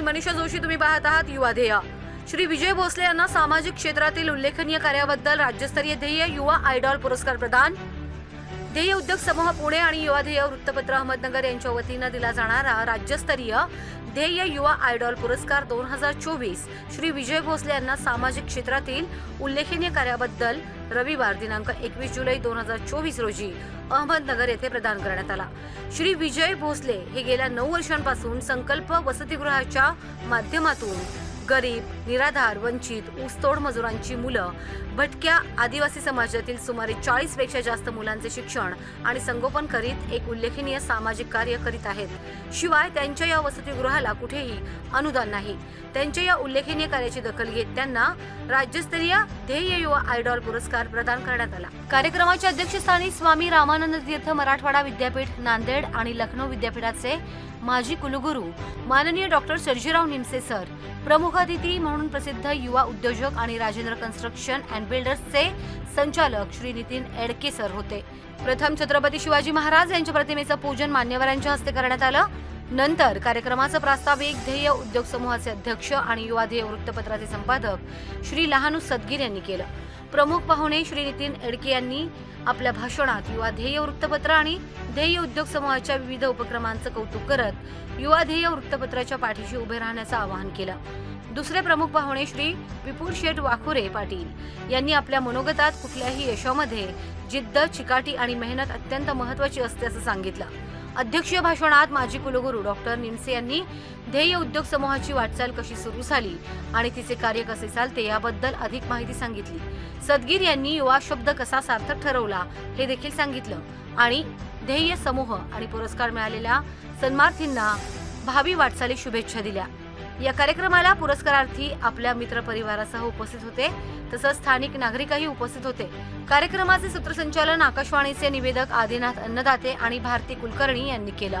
मनीषा जोशी तुम्ही पाहत आहात युवा ध्येय. श्री विजय भोसले यांना सामाजिक क्षेत्रातील उल्लेखनीय कार्याबद्दल राज्यस्तरीय ध्येय युवा आयडॉल पुरस्कार प्रदान. ध्येय उद्योग समूह पुणे आणि युवा ध्येय वृत्तपत्र अहमदनगर यांच्या वतीनं दिला जाणारा राज्यस्तरीय ध्येय युवा आयडॉल पुरस्कार दोन हजार चोवीस. श्री विजय भोसले यांना सामाजिक क्षेत्रातील उल्लेखनीय कार्याबद्दल रविवार दिनांक एकवीस जुलै दोन हजार चोवीस रोजी अहमदनगर येथे प्रदान करण्यात आला. श्री विजय भोसले हे गेल्या नऊ वर्षांपासून संकल्प वसतिगृहाच्या माध्यमातून गरीब निराधार वंचित ऊसतोड मजुरांची मुलं भटक्या आदिवासी समाजातील सुमारे चाळीसपेक्षा जास्त मुलांचे शिक्षण आणि संगोपन करीत एक उल्लेखनीय सामाजिक कार्य करीत आहेत. शिवाय त्यांच्या या वसतिगृहाला कुठेही अनुदान नाही. त्यांच्या या उल्लेखनीय कार्याची दखल घेत त्यांना राज्यस्तरीय ध्येय युवा आयडॉल पुरस्कार प्रदान करण्यात आला. कार्यक्रमाच्या अध्यक्षस्थानी स्वामी रामानंद तीर्थ मराठवाडा विद्यापीठ नांदेड आणि लखनौ विद्यापीठाचे माजी कुलगुरू माननीय डॉक्टर सर्जीराव निमसे सर प्रमुख अतिथी म्हणून प्रसिद्ध युवा उद्योजक आणि राजेंद्र कन्स्ट्रक्शन अँड बिल्डर्सचे संचालक श्री नितीन एडके सर होते. प्रथम छत्रपती शिवाजी महाराज यांच्या प्रतिमेचं पूजन मान्यवरांच्या हस्ते करण्यात आलं. नंतर कार्यक्रमाचं प्रास्ताविक ध्येय उद्योग समूहाचे अध्यक्ष आणि युवा ध्येय वृत्तपत्राचे संपादक श्री लहानू सदगीर यांनी केलं. प्रमुख पाहुणे श्री नितीन एडके यांनी आपल्या भाषणात युवा ध्येय वृत्तपत्र आणि ध्येय उद्योग समूहाच्या विविध उपक्रमांचं कौतुक करत युवा ध्येय वृत्तपत्राच्या पाठीशी उभे राहण्याचं आवाहन केलं. दुसरे प्रमुख पाहुणे श्री विपुल शेठ वाखुरे पाटील यांनी आपल्या मनोगतात कुठल्याही यशामध्ये जिद्द चिकाटी आणि मेहनत अत्यंत महत्वाची असते असं सांगितलं. अध्यक्षीय भाषणात माजी कुलगुरू डॉक्टर निमसे यांनी ध्येय उद्योग समूहाची वाटचाल कशी सुरू झाली आणि तिचे कार्य कसे चालते याबद्दल अधिक माहिती सांगितली. सदगीर यांनी युवा शब्द कसा सार्थक ठरवला हे देखील सांगितलं आणि ध्येय समूह आणि पुरस्कार मिळालेल्या सन्मार्थींना भावी वाटचाली शुभेच्छा दिल्या. या कार्यक्रमाला पुरस्कारार्थी आपल्या मित्रपरिवारासह उपस्थित होते. तसंच स्थानिक नागरिकही उपस्थित होते. कार्यक्रमाचे सूत्रसंचालन आकाशवाणीचे निवेदक आदिनाथ अन्नदाते आणि भारती कुलकर्णी यांनी केलं.